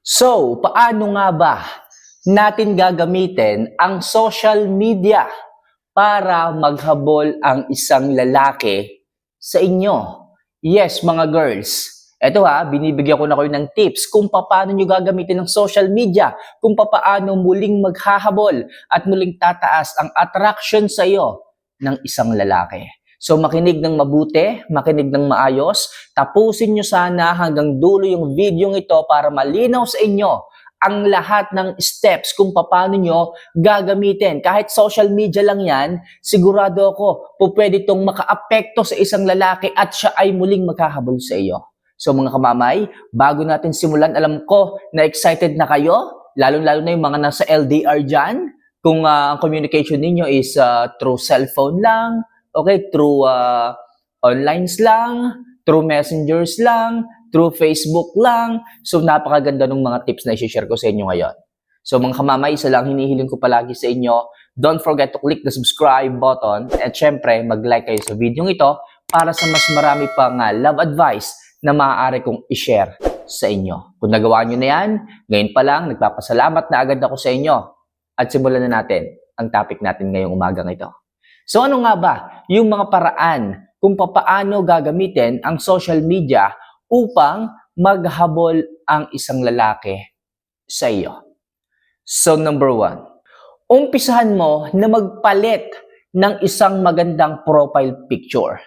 So, paano nga ba natin gagamitin ang social media para maghabol ang isang lalaki sa inyo? Yes, mga girls. Ito ha, binibigyan ko na kayo ng tips kung paano nyo gagamitin ang social media, kung paano muling maghahabol at muling tataas ang attraction sa iyo ng isang lalaki. So makinig ng mabuti, makinig ng maayos, tapusin nyo sana hanggang dulo yung video ito para malinaw sa inyo ang lahat ng steps kung paano nyo gagamitin. Kahit social media lang yan, sigurado ako po pwede itong makaapekto sa isang lalaki at siya ay muling maghahabol sa iyo. So mga kamamay, bago natin simulan, alam ko na excited na kayo, lalong-lalo na yung mga nasa LDR dyan. Kung ah, ang communication ninyo is ah, through cellphone lang, okay, through uh, onlines lang, through messengers lang, through Facebook lang. So napakaganda ng mga tips na i-share ko sa inyo ngayon. So mga kamamay, isa lang hinihiling ko palagi sa inyo, don't forget to click the subscribe button at syempre mag-like kayo sa video ito para sa mas marami pang ah, love advice na maaari kong i-share sa inyo. Kung nagawa nyo na yan, ngayon pa lang, nagpapasalamat na agad ako sa inyo. At simulan na natin ang topic natin ngayong umagang ito. So ano nga ba yung mga paraan kung papaano gagamitin ang social media upang maghabol ang isang lalaki sa iyo? So number one, umpisahan mo na magpalit ng isang magandang profile picture.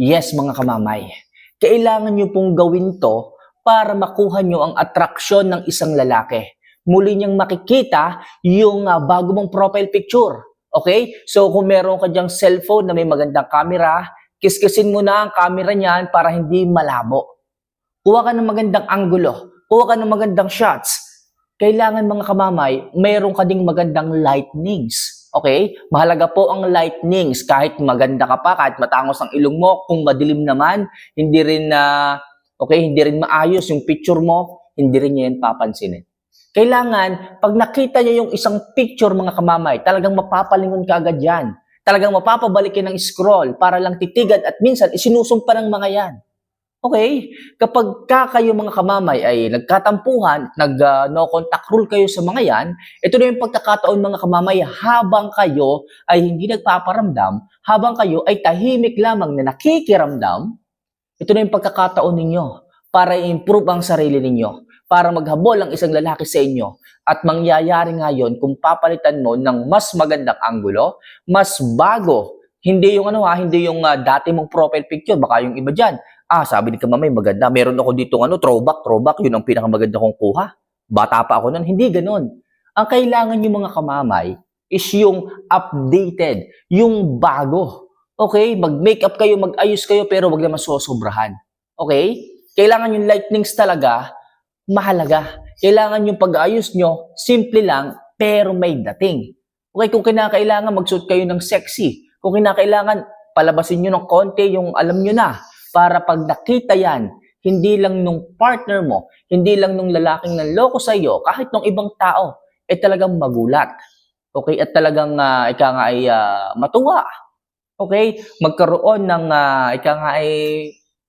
Yes, mga kamamay, kailangan nyo pong gawin to para makuha nyo ang atraksyon ng isang lalaki. Muli niyang makikita yung ah, bago mong profile picture. Okay? So kung meron ka dyang cellphone na may magandang camera, kiskisin mo na ang camera niyan para hindi malabo. Kuha ka ng magandang anggulo. Kuha ka ng magandang shots. Kailangan mga kamamay, mayroon ka ding magandang lightnings. Okay? Mahalaga po ang lightnings. Kahit maganda ka pa, kahit matangos ang ilong mo, kung madilim naman, hindi rin na okay, hindi rin maayos yung picture mo, hindi rin niya yan papansinin. Kailangan, pag nakita niya yung isang picture mga kamamay, talagang mapapalingon ka agad yan. Talagang mapapabalikin ng scroll para lang titigan at minsan isinusumpa ng mga yan. Okay? Kapag ka kayo mga kamamay ay nagkatampuhan, nag ah, contact rule kayo sa mga yan, ito na yung pagkakataon mga kamamay habang kayo ay hindi nagpaparamdam, habang kayo ay tahimik lamang na nakikiramdam, ito na yung pagkakataon ninyo para i-improve ang sarili ninyo, para maghabol ang isang lalaki sa inyo. At mangyayari ngayon kung papalitan mo ng mas magandang anggulo, mas bago, hindi yung ano ha, hindi yung ah, dati mong profile picture, baka yung iba dyan. Ah, sabi ni Kamamay, maganda. Meron ako dito ano, throwback, throwback, yun ang pinakamaganda kong kuha. Bata pa ako nun. Hindi ganun. Ang kailangan yung mga kamamay is yung updated, yung bago. Okay? Mag-makeup kayo, mag-ayos kayo, pero wag naman sosobrahan. Okay? Kailangan yung lightnings talaga, mahalaga. Kailangan yung pag-ayos nyo, simple lang, pero may dating. Okay, kung kinakailangan magsuot kayo ng sexy, kung kinakailangan palabasin nyo ng konti yung alam nyo na, para pag nakita yan, hindi lang nung partner mo, hindi lang nung lalaking nanloko sa iyo, kahit nung ibang tao, eh talagang magulat. Okay? At talagang uh, ika nga ay ah, matuwa. Okay? Magkaroon ng uh, ika nga ay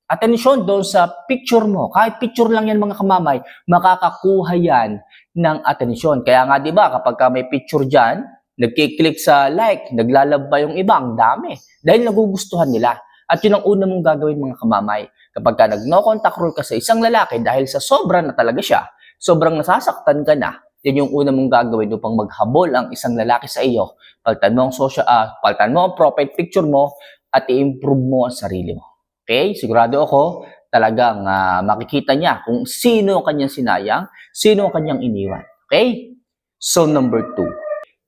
atensyon doon sa picture mo. Kahit picture lang yan mga kamamay, makakakuha yan ng atensyon. Kaya nga 'di ba kapag ka may picture diyan, nagki-click sa like, naglalab yung iba, ang dami. Dahil nagugustuhan nila. At yun ang una mong gagawin mga kamamay. Kapag ka nag-no contact rule ka sa isang lalaki dahil sa sobra na talaga siya, sobrang nasasaktan ka na, yan yung una mong gagawin upang maghabol ang isang lalaki sa iyo. Paltan mo ang social, ah, paltan mo ang profile picture mo at i-improve mo ang sarili mo. Okay? Sigurado ako, talagang ah, makikita niya kung sino ang kanyang sinayang, sino ang kanyang iniwan. Okay? So number two,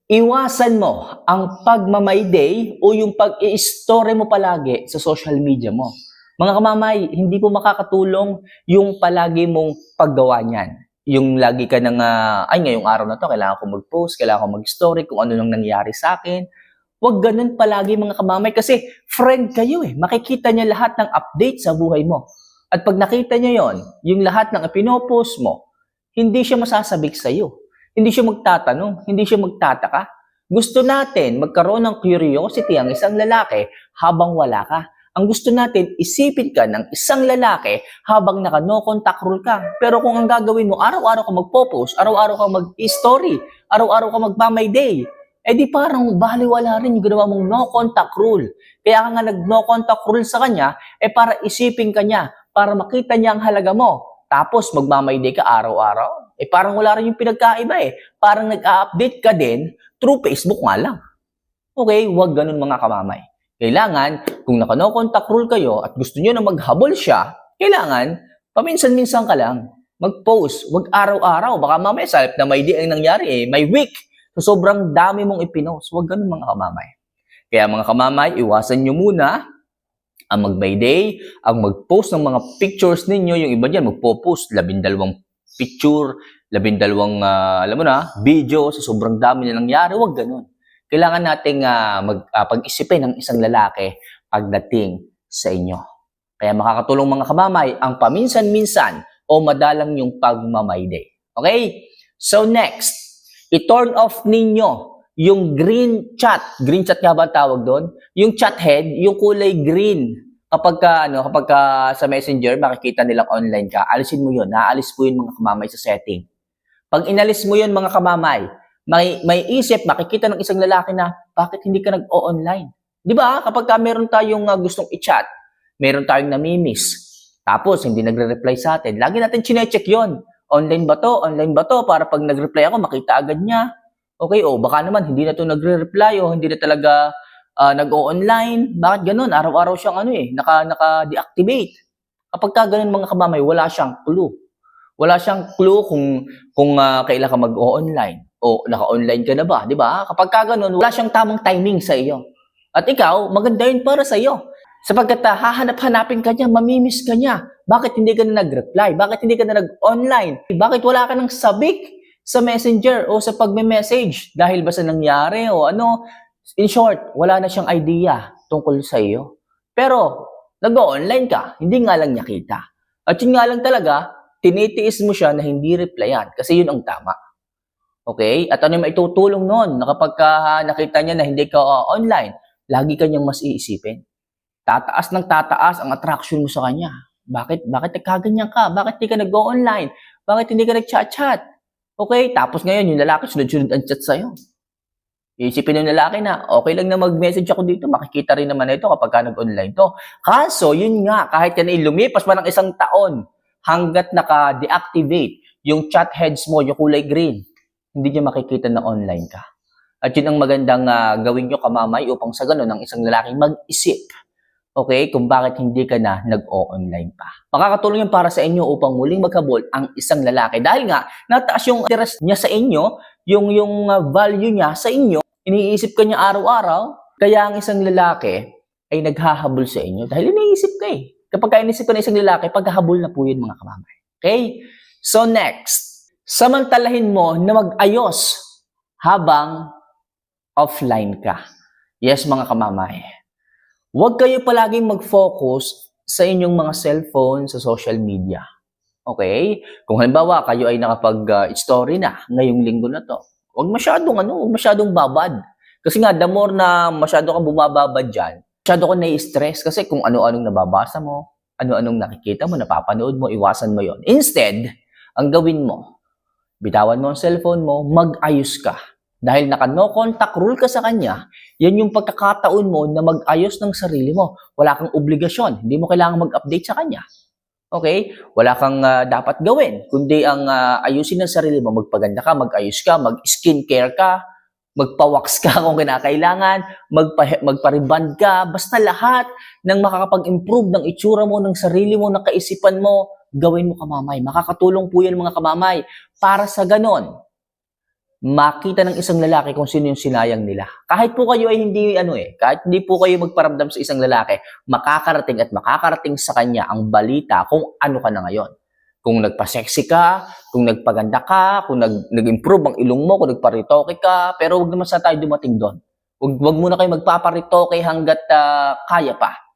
iwasan mo ang pagmamayday o yung pag-i-story mo palagi sa social media mo. Mga kamamay, hindi po makakatulong yung palagi mong paggawa niyan. Yung lagi ka nang, ah, ay ngayong araw na to, kailangan ko mag-post, kailangan ko mag-story kung ano nang nangyari sa akin. Huwag ganun palagi mga kamamay kasi friend kayo eh. Makikita niya lahat ng update sa buhay mo. At pag nakita niya yon, yung lahat ng ipinopost mo, hindi siya masasabik sa iyo. Hindi siya magtatanong, hindi siya magtataka. Gusto natin magkaroon ng curiosity ang isang lalaki habang wala ka. Ang gusto natin, isipin ka ng isang lalaki habang naka no contact rule ka. Pero kung ang gagawin mo, araw-araw ka magpo-post, araw-araw ka mag-story, araw-araw ka magpa-my day, eh di parang baliwala rin yung ginawa mong no contact rule. Kaya ka nga nag no contact rule sa kanya, eh para isipin ka niya, para makita niya ang halaga mo. Tapos magmamay day ka araw-araw. Eh parang wala rin yung pinagkaiba eh. Parang nag-update ka din through Facebook nga lang. Okay, wag ganun mga kamamay. Kailangan, kung naka no contact rule kayo at gusto niyo na maghabol siya, kailangan, paminsan-minsan ka lang, mag-post, wag araw-araw. Baka mamaya sa na may di ang nangyari eh, may week. So sobrang dami mong ipinost. Wag ganun mga kamamay. Kaya mga kamamay, iwasan nyo muna ang mag-by day, ang mag-post ng mga pictures ninyo. Yung iba dyan, magpo-post, labindalawang picture, labindalawang, ah, alam mo na, video, sa sobrang dami na nangyari. Wag ganun. Kailangan nating ah, mag, ah, pag-isipin ng isang lalaki pagdating sa inyo. Kaya makakatulong mga kamamay ang paminsan-minsan o madalang yung pagmamay day. Okay? So next, i-turn off ninyo yung green chat. Green chat nga ba tawag doon? Yung chat head, yung kulay green. Kapag ka, ano, kapag ka sa messenger, makikita nilang online ka, alisin mo yun. Naalis po yun mga kamamay sa setting. Pag inalis mo yun mga kamamay, may, may isip, makikita ng isang lalaki na, bakit hindi ka nag-o-online? Di ba? Kapag ka meron tayong uh, gustong i-chat, meron tayong namimiss, tapos hindi nagre-reply sa atin, lagi natin chinecheck yon Online ba to? Online ba to? Para pag nag-reply ako, makita agad niya. Okay, o baka naman hindi na to nagre-reply o hindi na talaga ah, nag-o-online. Bakit ganun? Araw-araw siyang ano eh, naka, naka-deactivate. Kapag ka ganun mga kamamay, wala siyang clue. Wala siyang clue kung kung ah, kailan ka mag-o-online o naka-online ka na ba, di ba? Kapag ka ganun, wala siyang tamang timing sa iyo. At ikaw, maganda yun para sa iyo. Sapagkat ah, hahanap-hanapin ka niya, mamimiss ka niya. Bakit hindi ka na nag-reply? Bakit hindi ka na nag-online? Bakit wala ka ng sabik sa messenger o sa pagme-message? Dahil ba sa nangyari o ano? In short, wala na siyang idea tungkol sa iyo. Pero, nag-online ka, hindi nga lang niya kita. At yun nga lang talaga, tinitiis mo siya na hindi replyan kasi yun ang tama. Okay? At ano yung maitutulong noon na kapag ka, nakita niya na hindi ka uh, online, lagi kanyang mas iisipin. Tataas ng tataas ang attraction mo sa kanya. Bakit? Bakit nagkaganyan ka? Bakit hindi ka nag-go-online? Bakit hindi ka nag-chat-chat? Okay? Tapos ngayon, yung lalaki sunod-sunod ang chat sa'yo. Iisipin ng lalaki na, okay lang na mag-message ako dito, makikita rin naman ito kapag ka nag-online to. Kaso, yun nga, kahit yan ay lumipas pa ng isang taon, hanggat naka-deactivate yung chat heads mo, yung kulay green, hindi niya makikita na online ka. At yun ang magandang ah, gawin nyo kamamay upang sa ganun ang isang lalaki mag-isip. Okay? Kung bakit hindi ka na nag-o-online pa. Makakatulong yun para sa inyo upang muling maghabol ang isang lalaki. Dahil nga, nataas yung interest niya sa inyo, yung, yung ah, value niya sa inyo, iniisip ka niya araw-araw, kaya ang isang lalaki ay naghahabol sa inyo dahil iniisip ka eh. Kapag ka inisip ka ng isang lalaki, paghahabol na po yun mga kamamay. Okay? So next, samantalahin mo na mag-ayos habang offline ka. Yes, mga kamamay. Huwag kayo palaging mag-focus sa inyong mga cellphone sa social media. Okay? Kung halimbawa kayo ay nakapag-story na ngayong linggo na to, huwag masyadong ano, huwag masyadong babad. Kasi nga, the more na masyado kang bumababad dyan, masyado ka nai-stress kasi kung ano-anong nababasa mo, ano-anong nakikita mo, napapanood mo, iwasan mo yon. Instead, ang gawin mo, bitawan mo ang cellphone mo, mag-ayos ka. Dahil naka no contact rule ka sa kanya, yan yung pagkakataon mo na mag-ayos ng sarili mo. Wala kang obligasyon, hindi mo kailangan mag-update sa kanya. Okay? Wala kang ah, dapat gawin, kundi ang ah, ayusin ng sarili mo, magpaganda ka, mag-ayos ka, mag-skincare ka, magpa-wax ka kung kinakailangan, magpa magpa-reband ka, basta lahat ng makakapag-improve ng itsura mo, ng sarili mo, ng kaisipan mo, gawin mo kamamay. Makakatulong po yan mga kamamay para sa ganon makita ng isang lalaki kung sino yung sinayang nila. Kahit po kayo ay hindi ano eh, kahit hindi po kayo magparamdam sa isang lalaki, makakarating at makakarating sa kanya ang balita kung ano ka na ngayon. Kung nagpa-sexy ka, kung nagpaganda ka, kung nag, nag-improve ang ilong mo, kung nagparitoke ka, pero wag naman sa tayo dumating doon. Wag, wag muna kayo magpaparitoke hanggat ah, kaya pa.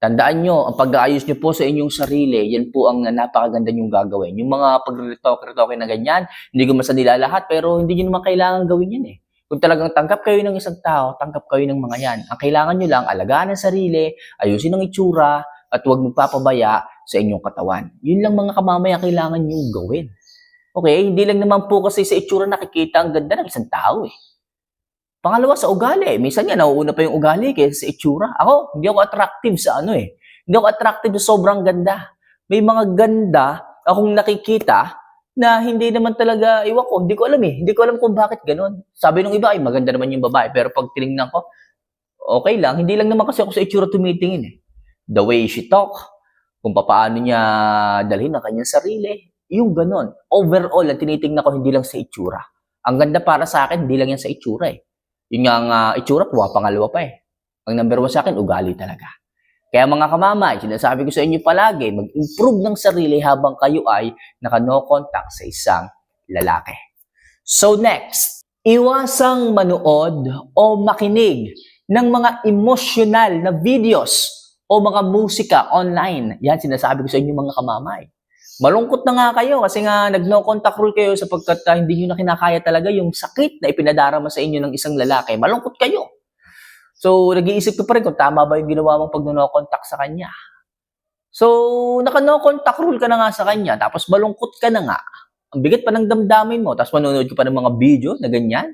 Tandaan nyo, ang pag-aayos nyo po sa inyong sarili, yan po ang napakaganda nyong gagawin. Yung mga pag-retoke-retoke na ganyan, hindi ko masa nila lahat, pero hindi nyo naman kailangan gawin yan eh. Kung talagang tanggap kayo ng isang tao, tanggap kayo ng mga yan. Ang kailangan nyo lang, alagaan ang sarili, ayusin ang itsura, at huwag magpapabaya sa inyong katawan. Yun lang mga kamamaya kailangan nyo gawin. Okay, hindi lang naman po kasi sa itsura nakikita ang ganda ng isang tao eh. Pangalawa sa ugali. Minsan nga, nauuna pa yung ugali kaysa sa itsura. Ako, hindi ako attractive sa ano eh. Hindi ako attractive sa sobrang ganda. May mga ganda akong nakikita na hindi naman talaga, iwan ko, hindi ko alam eh. Hindi ko alam kung bakit ganun. Sabi ng iba, ay maganda naman yung babae. Pero pag tinignan ko, okay lang. Hindi lang naman kasi ako sa itsura tumitingin eh. The way she talk, kung paano niya dalhin ang kanyang sarili, yung ganun. Overall, ang tinitingnan ko hindi lang sa itsura. Ang ganda para sa akin, hindi lang yan sa itsura eh. Yung nga nga itsura, kuha pangalawa pa eh. Ang number one sa akin, ugali talaga. Kaya mga kamamay, sinasabi ko sa inyo palagi, mag-improve ng sarili habang kayo ay naka-no contact sa isang lalaki. So next, iwasang manood o makinig ng mga emotional na videos o mga musika online. Yan sinasabi ko sa inyo mga kamamay. Malungkot na nga kayo kasi nga nag-no contact rule kayo sapagkat uh, hindi nyo na kinakaya talaga yung sakit na ipinadarama sa inyo ng isang lalaki. Malungkot kayo. So, nag-iisip ka pa rin kung tama ba yung ginawa mong pag-no contact sa kanya. So, naka-no contact rule ka na nga sa kanya, tapos malungkot ka na nga. Ang bigat pa ng damdamin mo, tapos manonood ka pa ng mga video na ganyan.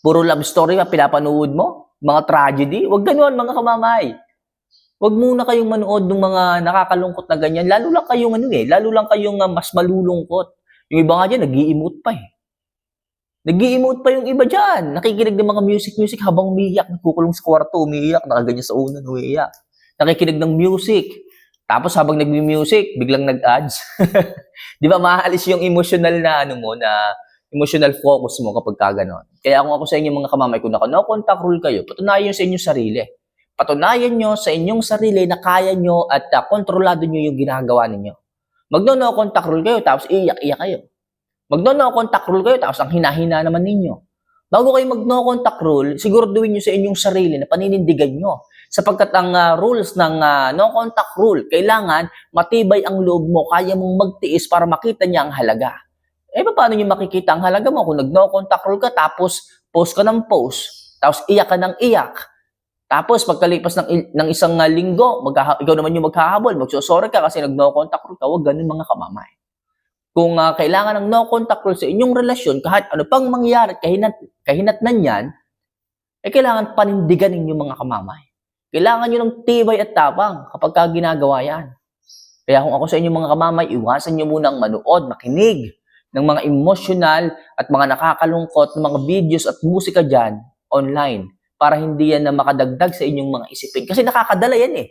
Puro love story ang pinapanood mo, mga tragedy. Huwag ganun, mga kamamay. Huwag muna kayong manood ng mga nakakalungkot na ganyan. Lalo lang kayong ano eh, lalo lang kayong uh, mas malulungkot. Yung iba nga dyan, nag emote pa eh. nag emote pa yung iba dyan. Nakikinig ng mga music-music habang umiiyak. Nagkukulong sa kwarto, umiiyak. Nakaganyan sa unan, umiiyak. Nakikinig ng music. Tapos habang nag-music, biglang nag-ads. Di ba, maalis yung emotional na ano mo, na emotional focus mo kapag ka ganon. Kaya kung ako sa inyo mga kamamay, kung naka-no contact rule kayo, patunayan sa inyong sarili patunayan nyo sa inyong sarili na kaya nyo at uh, kontrolado nyo yung ginagawa ninyo. Magno-no contact rule kayo, tapos iyak-iyak kayo. Magno-no contact rule kayo, tapos ang hinahina naman ninyo. Bago kayo mag-no contact rule, siguraduhin nyo sa inyong sarili na paninindigan nyo. Sapagkat ang uh, rules ng uh, no contact rule, kailangan matibay ang loob mo, kaya mong magtiis para makita niya ang halaga. Eh, paano nyo makikita ang halaga mo kung nag-no contact rule ka, tapos post ka ng post, tapos iyak ka ng iyak, tapos, pagkalipas ng, ng isang uh, linggo, magha, ikaw naman yung maghahabol, magsusorry ka kasi nag-no contact rule ka, huwag ganun mga kamamay. Kung uh, kailangan ng no contact rule sa inyong relasyon, kahit ano pang mangyari, kahinat, kahinat na yan, eh kailangan panindigan ninyo mga kamamay. Kailangan nyo ng tibay at tapang kapag ka ginagawa yan. Kaya kung ako sa inyo mga kamamay, iwasan nyo munang manood, makinig ng mga emotional at mga nakakalungkot ng mga videos at musika dyan online para hindi yan na makadagdag sa inyong mga isipin. Kasi nakakadala yan eh.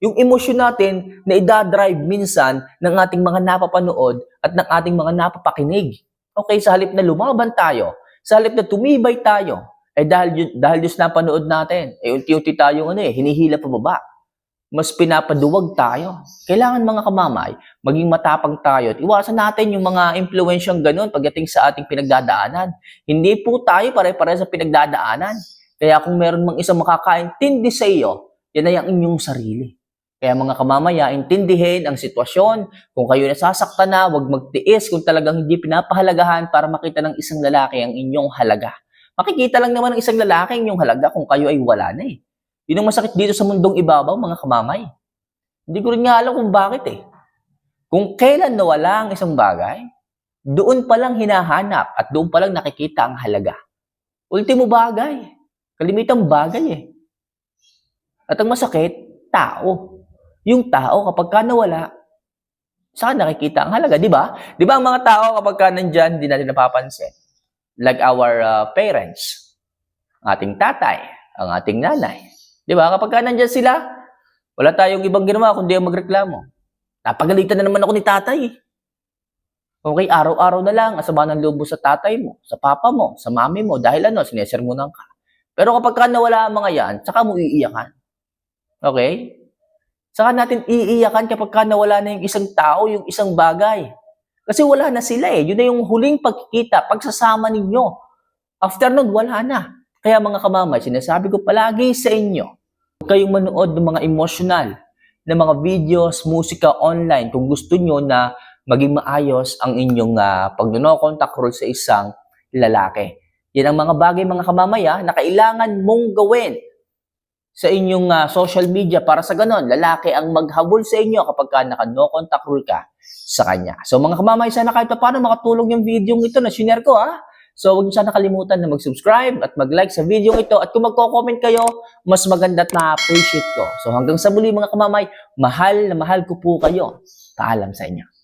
Yung emosyon natin na idadrive minsan ng ating mga napapanood at ng ating mga napapakinig. Okay, sa halip na lumaban tayo, sa halip na tumibay tayo, eh dahil, dahil yung napanood natin, eh unti-unti tayong ano eh, hinihila pa baba. Mas pinapaduwag tayo. Kailangan mga kamamay, maging matapang tayo at iwasan natin yung mga impluensyang ganun pagdating sa ating pinagdadaanan. Hindi po tayo pare-pare sa pinagdadaanan. Kaya kung meron mang isang makakaintindi sa iyo, yan ay ang inyong sarili. Kaya mga kamamaya, intindihin ang sitwasyon. Kung kayo nasasaktan na, huwag magtiis kung talagang hindi pinapahalagahan para makita ng isang lalaki ang inyong halaga. Makikita lang naman ng isang lalaki ang inyong halaga kung kayo ay wala na eh. Yun ang masakit dito sa mundong ibabaw, mga kamamay. Hindi ko rin nga alam kung bakit eh. Kung kailan nawala ang isang bagay, doon pa lang hinahanap at doon pa lang nakikita ang halaga. Ultimo bagay, Kalimitang bagay eh. At ang masakit, tao. Yung tao kapag ka nawala, saan nakikita ang halaga, di ba? Di ba ang mga tao kapag ka nandyan, hindi natin napapansin. Like our uh, parents, ang ating tatay, ang ating nanay. Di ba? Kapag ka nandyan sila, wala tayong ibang ginawa kundi ang magreklamo. Napagalitan na naman ako ni tatay. Okay, araw-araw na lang, asama ng loob sa tatay mo, sa papa mo, sa mami mo, dahil ano, sinesermonan ka. Pero kapag ka nawala ang mga yan, saka mo iiyakan. Okay? Saka natin iiyakan kapag ka nawala na yung isang tao, yung isang bagay. Kasi wala na sila eh. Yun na yung huling pagkikita, pagsasama ninyo. After nun, wala na. Kaya mga kamamay, sinasabi ko palagi sa inyo, kayong manood ng mga emotional na mga videos, musika online kung gusto nyo na maging maayos ang inyong uh, pag contact rule sa isang lalaki. Yan ang mga bagay mga kamamaya na kailangan mong gawin sa inyong ah, social media para sa ganon, lalaki ang maghabol sa inyo kapag ka naka no contact rule ka sa kanya. So mga kamamay, sana kahit pa paano makatulong yung video ito na sinare ko ha. So huwag niyo sana kalimutan na mag-subscribe at mag-like sa video ito at kung magko-comment kayo, mas maganda at na-appreciate ko. So hanggang sa muli mga kamamay, mahal na mahal ko po kayo. Paalam sa inyo.